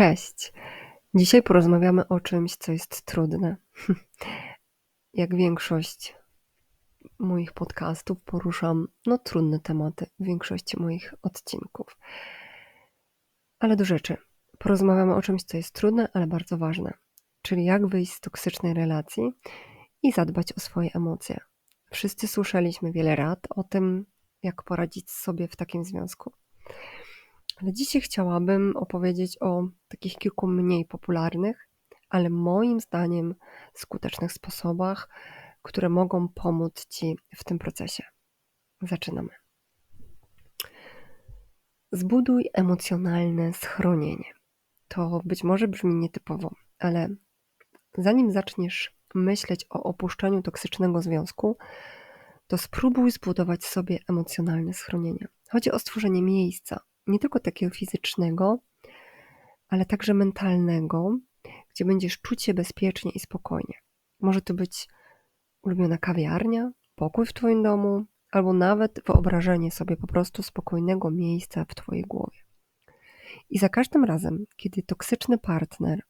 Cześć. Dzisiaj porozmawiamy o czymś, co jest trudne. Jak większość moich podcastów, poruszam no, trudne tematy w większości moich odcinków. Ale do rzeczy. Porozmawiamy o czymś, co jest trudne, ale bardzo ważne. Czyli jak wyjść z toksycznej relacji i zadbać o swoje emocje. Wszyscy słyszeliśmy wiele rad o tym, jak poradzić sobie w takim związku. Ale dzisiaj chciałabym opowiedzieć o takich kilku mniej popularnych, ale moim zdaniem skutecznych sposobach, które mogą pomóc Ci w tym procesie. Zaczynamy. Zbuduj emocjonalne schronienie. To być może brzmi nietypowo, ale zanim zaczniesz myśleć o opuszczaniu toksycznego związku, to spróbuj zbudować sobie emocjonalne schronienie. Chodzi o stworzenie miejsca, nie tylko takiego fizycznego, ale także mentalnego, gdzie będziesz czuć się bezpiecznie i spokojnie. Może to być ulubiona kawiarnia, pokój w Twoim domu, albo nawet wyobrażenie sobie po prostu spokojnego miejsca w Twojej głowie. I za każdym razem, kiedy toksyczny partner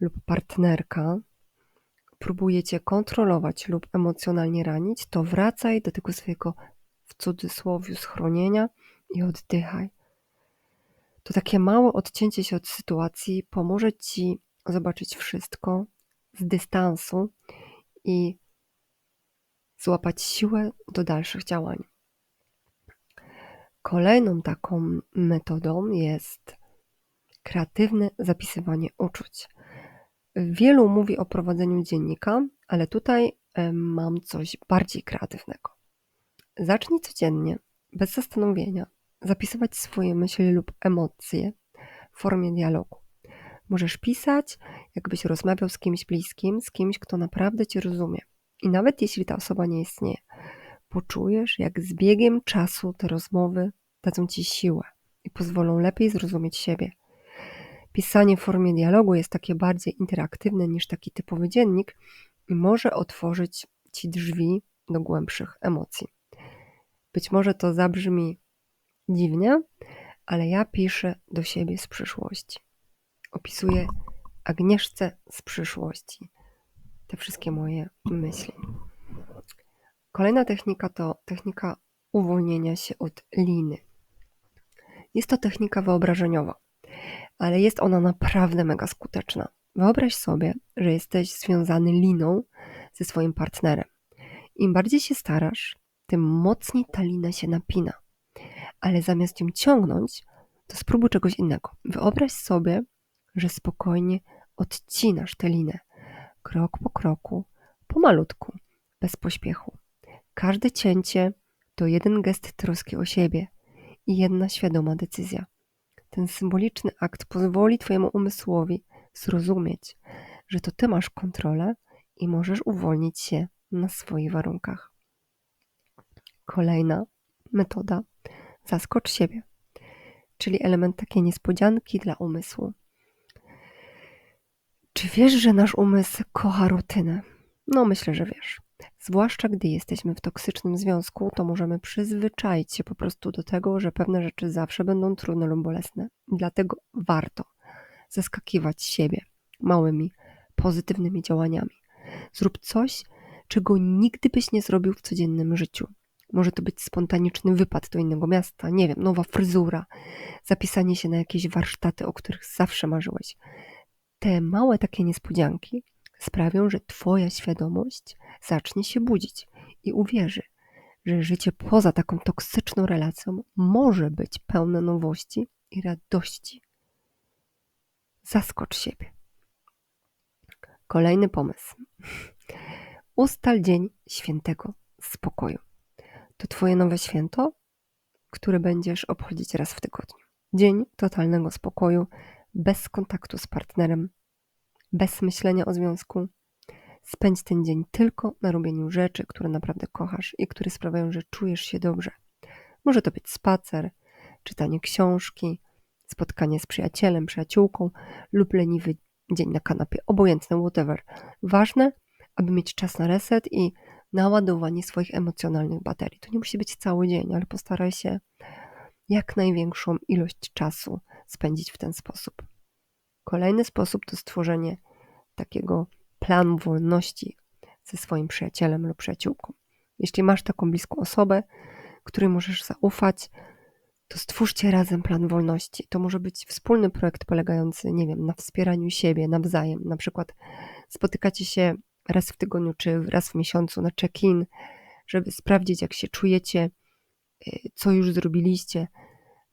lub partnerka próbuje cię kontrolować lub emocjonalnie ranić, to wracaj do tego swojego w cudzysłowie schronienia i oddychaj. To takie małe odcięcie się od sytuacji pomoże ci zobaczyć wszystko z dystansu i złapać siłę do dalszych działań. Kolejną taką metodą jest kreatywne zapisywanie uczuć. Wielu mówi o prowadzeniu dziennika, ale tutaj mam coś bardziej kreatywnego. Zacznij codziennie, bez zastanowienia, zapisywać swoje myśli lub emocje w formie dialogu. Możesz pisać, jakbyś rozmawiał z kimś bliskim, z kimś, kto naprawdę cię rozumie. I nawet jeśli ta osoba nie istnieje, poczujesz, jak z biegiem czasu te rozmowy dadzą ci siłę i pozwolą lepiej zrozumieć siebie. Pisanie w formie dialogu jest takie bardziej interaktywne niż taki typowy dziennik i może otworzyć ci drzwi do głębszych emocji. Być może to zabrzmi dziwnie, ale ja piszę do siebie z przyszłości. Opisuję Agnieszce z przyszłości te wszystkie moje myśli. Kolejna technika to technika uwolnienia się od liny. Jest to technika wyobrażeniowa, ale jest ona naprawdę mega skuteczna. Wyobraź sobie, że jesteś związany liną ze swoim partnerem. Im bardziej się starasz, tym mocniej ta lina się napina. Ale zamiast ją ciągnąć, to spróbuj czegoś innego. Wyobraź sobie, że spokojnie odcinasz tę linę. Krok po kroku, pomalutku, bez pośpiechu. Każde cięcie to jeden gest troski o siebie i jedna świadoma decyzja. Ten symboliczny akt pozwoli Twojemu umysłowi zrozumieć, że to Ty masz kontrolę i możesz uwolnić się na swoich warunkach. Kolejna metoda zaskocz siebie, czyli element takiej niespodzianki dla umysłu. Czy wiesz, że nasz umysł kocha rutynę? No, myślę, że wiesz. Zwłaszcza gdy jesteśmy w toksycznym związku, to możemy przyzwyczaić się po prostu do tego, że pewne rzeczy zawsze będą trudne lub bolesne. Dlatego warto zaskakiwać siebie małymi, pozytywnymi działaniami. Zrób coś, czego nigdy byś nie zrobił w codziennym życiu. Może to być spontaniczny wypad do innego miasta, nie wiem, nowa fryzura, zapisanie się na jakieś warsztaty, o których zawsze marzyłeś. Te małe takie niespodzianki sprawią, że Twoja świadomość zacznie się budzić i uwierzy, że życie poza taką toksyczną relacją może być pełne nowości i radości. Zaskocz siebie. Kolejny pomysł. Ustal dzień świętego spokoju. To Twoje nowe święto, które będziesz obchodzić raz w tygodniu. Dzień totalnego spokoju, bez kontaktu z partnerem, bez myślenia o związku, Spędź ten dzień tylko na robieniu rzeczy, które naprawdę kochasz i które sprawiają, że czujesz się dobrze. Może to być spacer, czytanie książki, spotkanie z przyjacielem, przyjaciółką lub leniwy dzień na kanapie, obojętne, whatever. Ważne, aby mieć czas na reset i naładowanie swoich emocjonalnych baterii. To nie musi być cały dzień, ale postaraj się jak największą ilość czasu spędzić w ten sposób. Kolejny sposób to stworzenie takiego planu wolności ze swoim przyjacielem lub przyjaciółką. Jeśli masz taką bliską osobę, której możesz zaufać, to stwórzcie razem plan wolności. To może być wspólny projekt polegający, nie wiem, na wspieraniu siebie nawzajem. Na przykład spotykacie się raz w tygodniu czy raz w miesiącu na check-in, żeby sprawdzić, jak się czujecie, y, co już zrobiliście,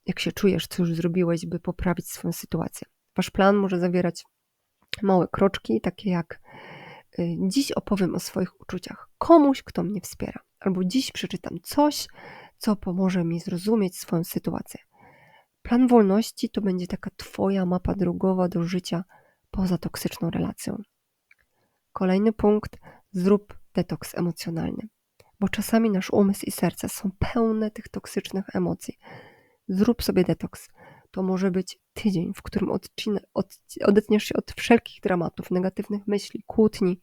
jak się czujesz, co już zrobiłeś, by poprawić swoją sytuację. Wasz plan może zawierać małe kroczki, takie jak y, dziś opowiem o swoich uczuciach komuś, kto mnie wspiera, albo dziś przeczytam coś, co pomoże mi zrozumieć swoją sytuację. Plan wolności to będzie taka Twoja mapa drogowa do życia poza toksyczną relacją. Kolejny punkt: zrób detoks emocjonalny, bo czasami nasz umysł i serce są pełne tych toksycznych emocji. Zrób sobie detoks. To może być tydzień, w którym odcina, od, odetniesz się od wszelkich dramatów, negatywnych myśli, kłótni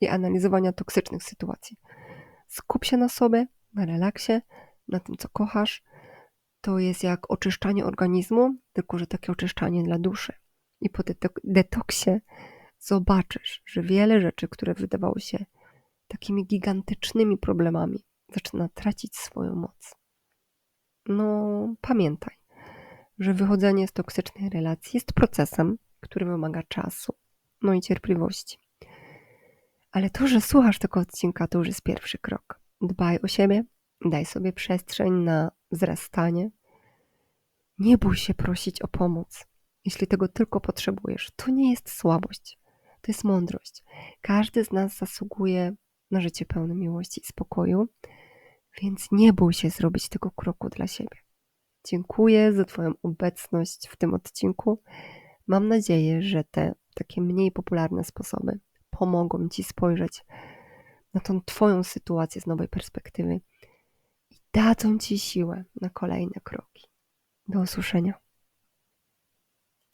i analizowania toksycznych sytuacji. Skup się na sobie, na relaksie, na tym, co kochasz. To jest jak oczyszczanie organizmu, tylko że takie oczyszczanie dla duszy. I po detoksie zobaczysz, że wiele rzeczy, które wydawały się takimi gigantycznymi problemami, zaczyna tracić swoją moc. No, pamiętaj, że wychodzenie z toksycznej relacji jest procesem, który wymaga czasu, no i cierpliwości. Ale to, że słuchasz tego odcinka, to już jest pierwszy krok. Dbaj o siebie, daj sobie przestrzeń na wzrastanie. Nie bój się prosić o pomoc, jeśli tego tylko potrzebujesz. To nie jest słabość, to jest mądrość. Każdy z nas zasługuje na życie pełne miłości i spokoju, więc nie bój się zrobić tego kroku dla siebie. Dziękuję za Twoją obecność w tym odcinku. Mam nadzieję, że te takie mniej popularne sposoby pomogą Ci spojrzeć na tą Twoją sytuację z nowej perspektywy i dadzą Ci siłę na kolejne kroki. Do usłyszenia.